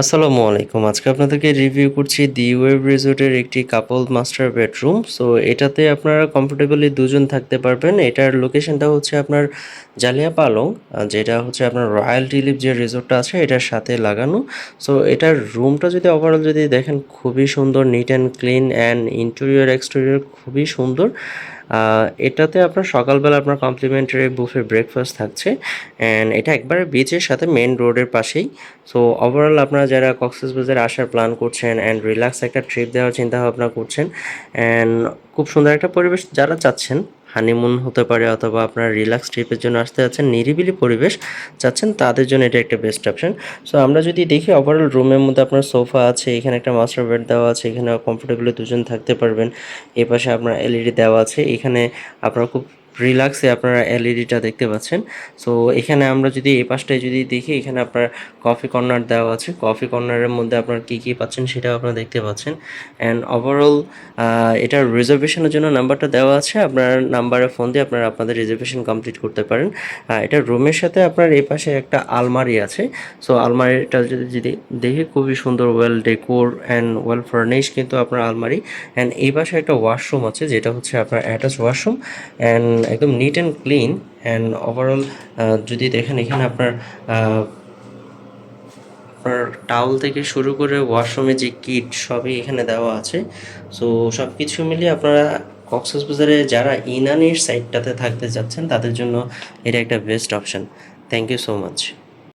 আসসালামু আলাইকুম। আজকে আপনাদেরকে রিভিউ করছি দি ওয়েব রিসোর্টের একটি কাপল মাস্টার বেডরুম সো এটাতে আপনারা কমফোর্টেবলি দুজন থাকতে পারবেন। এটার লোকেশনটা হচ্ছে আপনার জালিয়া পালং যেটা হচ্ছে আপনার রয়্যাল টিলিপ যে রিসোর্টটা আছে, এটার সাথে লাগানো। সো এটার রুমটা যদি ওভারঅল যদি দেখেন, খুবই সুন্দর neat and clean and interior exterior খুবই সুন্দর। এটাতে আপনার সকালবেলা আপনার কমপ্লিমেন্টারি বুফে ব্রেকফাস্ট থাকছে অ্যান্ড এটা একবারে বিচের সাথে মেন রোডের পাশেই। সো ওভারঅল আপনারা যারা কক্সবাজারে আসার প্ল্যান করছেন অ্যান্ড রিল্যাক্স একটা ট্রিপ দেওয়ার চিন্তা ভাবনা করছেন অ্যান্ড খুব সুন্দর একটা পরিবেশ যারা চাচ্ছেন হানিমুন হতে পারে অথবা আপনার রিল্যাক্স ট্রিপের জন্য আসতে যাচ্ছেন, নিরিবিলি পরিবেশ চাচ্ছেন, তাদের জন্য এটা একটা বেস্ট অপশন। সো আমরা যদি দেখি ওভারঅল রুমের মধ্যে আপনার সোফা আছে, এখানে একটা মাস্টার বেড দেওয়া আছে এখানে কমফোর্টেবলি দুজন থাকতে পারবেন। এ পাশে আপনার এলইডি দেওয়া আছে, এখানে আপনার খুব রিল্যাক্সে আপনারা এলইডিটা দেখতে পাচ্ছেন। সো এখানে আমরা যদি এই পাশটায় যদি দেখি, এখানে আপনার কফি কর্নার দেওয়া আছে। কফি কর্নারের মধ্যে আপনার কী কী পাচ্ছেন সেটাও আপনারা দেখতে পাচ্ছেন। অ্যান্ড ওভারঅল এটার রিজার্ভেশনের জন্য নাম্বারটা দেওয়া আছে। আপনার নাম্বারে ফোন দিয়ে আপনারা আপনাদের রিজার্ভেশন কমপ্লিট করতে পারেন। এটা রুমের সাথে আপনার এই পাশে একটা আলমারি আছে। সো আলমারিটা যদি যদি দেখি খুবই সুন্দর well decor and well furnish কিন্তু আপনার আলমারি। অ্যান্ড এই পাশে একটা ওয়াশরুম আছে, যেটা হচ্ছে আপনার অ্যাটাচ ওয়াশরুম অ্যান্ড একদম neat and clean and overall যদি দেখেন এখানে আপনার আপনার টাউল থেকে শুরু করে ওয়াশরুমে যে কিট সবই এখানে দেওয়া আছে। সো সব কিছু মিলিয়ে আপনারা কক্সবাজারে যারা ইনানির সাইডটাতে থাকতে যাচ্ছেন তাদের জন্য এটা একটা best option thank you so much